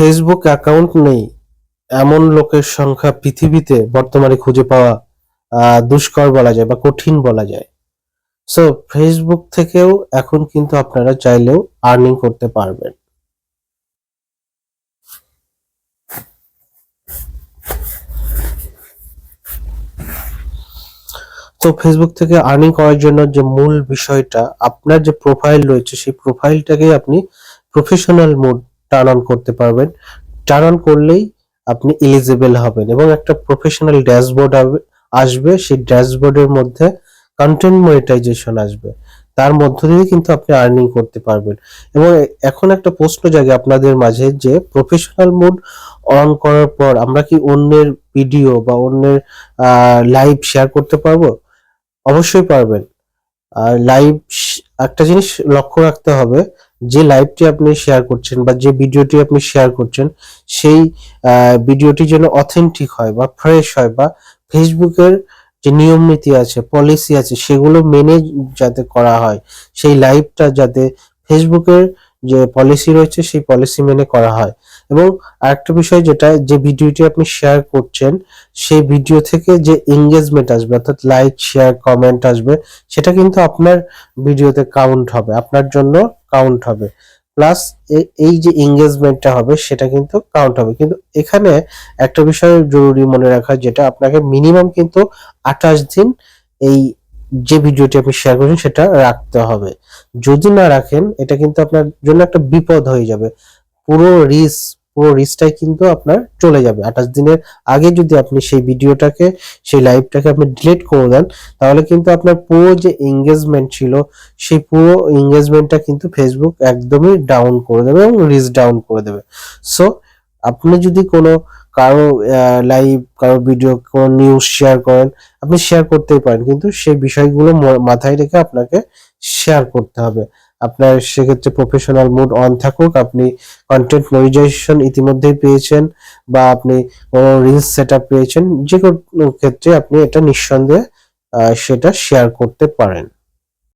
Facebook account নেই। এমন লোকের সংখ্যা পৃথিবীতে বর্তমানে খুঁজে পাওয়া দুষ্কর বলা যায় বা কঠিন বলা যায়। সো ফেসবুক থেকেও এখন কিন্তু আপনারা চাইলেও আর্নিং করতে পারবেন। তো ফেসবুক থেকে আর্নিং করার জন্য যে মূল বিষয়টা, আপনার যে প্রোফাইল রয়েছে, সেই প্রোফাইলটাকে আপনি প্রফেশনাল মোড টার্ন অন করতে পারবেন। টার্ন অন করলেই আপনি এলিজিবল হবেন এবং একটা প্রফেশনাল ড্যাশবোর্ড আসবে, সেই ড্যাশবোর্ডের মধ্যে কন্টেন্ট মনিটাইজেশন আসবে। তার মধ্য দিয়ে কিন্তু আপনি আর্নিং করতে পারবেন। এবং এখন একটা প্রশ্ন জাগে আপনাদের মাঝে যে প্রফেশনাল মোড অন করার পর আমরা কি অন্যের ভিডিও বা অন্যের লাইভ শেয়ার করতে পারব? অবশ্যই পারবেন। আর লাইভ একটা জিনিস লক্ষ্য রাখতে হবে যে লাইভটি আপনি শেয়ার করছেন বা যে ভিডিওটি আপনি শেয়ার করছেন, সেই ভিডিওটি যেন অথেন্টিক হয় বা ফ্রেশ হয় বা ফেসবুকের যে নিয়ম নীতি আছে পলিসি আছে, সেগুলো মেনে যাতে করা হয়, সেই লাইভটা যাতে ফেসবুকের যে পলিসি রয়েছে, সেই পলিসি মেনে করা হয়। এবং আরেকটা বিষয় যেটা, যে ভিডিওটি আপনি শেয়ার করছেন, সেই ভিডিও থেকে যে এঙ্গেজমেন্ট আসবে, অর্থাৎ লাইক শেয়ার কমেন্ট আসবে, সেটা কিন্তু আপনার ভিডিওতে কাউন্ট হবে। আপনার জন্য কাউন্ট হবে। প্লাস এই যে এঙ্গেজমেন্টটা হবে, সেটা কিন্তু কাউন্ট হবে। কিন্তু এখানে একটা বিষয় জরুরি মনে রাখা, যেটা আপনাকে মিনিমাম কিন্তু আঠাশ দিন এই যে ভিডিওটি আপনি শেয়ার করছেন, সেটা রাখতে হবে। যদি না রাখেন, এটা কিন্তু আপনার জন্য একটা বিপদ হয়ে যাবে। পুরো রিস পুরো রিসটাই কিন্তু আপনার চলে যাবে। আঠাশ দিনের আগে যদি আপনি সেই ভিডিওটাকে সেই লাইভটাকে আপনি ডিলিট করে দেন, তাহলে কিন্তু আপনার পুরো যে এঙ্গেজমেন্ট ছিল, সেই পুরো এঙ্গেজমেন্টটা কিন্তু ফেসবুক একদমই ডাউন করে দেবে এবং রিচ ডাউন করে দেবে। সো আপনি যদি কোনো কারও লাইভ কারও ভিডিও কোনো নিউজ শেয়ার করেন, আপনি শেয়ার করতেই পারেন, কিন্তু সেই বিষয়গুলো মাথায় রেখে আপনাকে শেয়ার করতে হবে। আপনার সেক্ষেত্রে প্রফেশনাল মুড অন থাকুক, আপনি কন্টেন্ট মনিটাইজেশন ইতিমধ্যেই পেয়েছেন বা আপনি কোনো রিলস সেট পেয়েছেন যে কোনো ক্ষেত্রে আপনি এটা নিঃসন্দেহে সেটা শেয়ার করতে পারেন।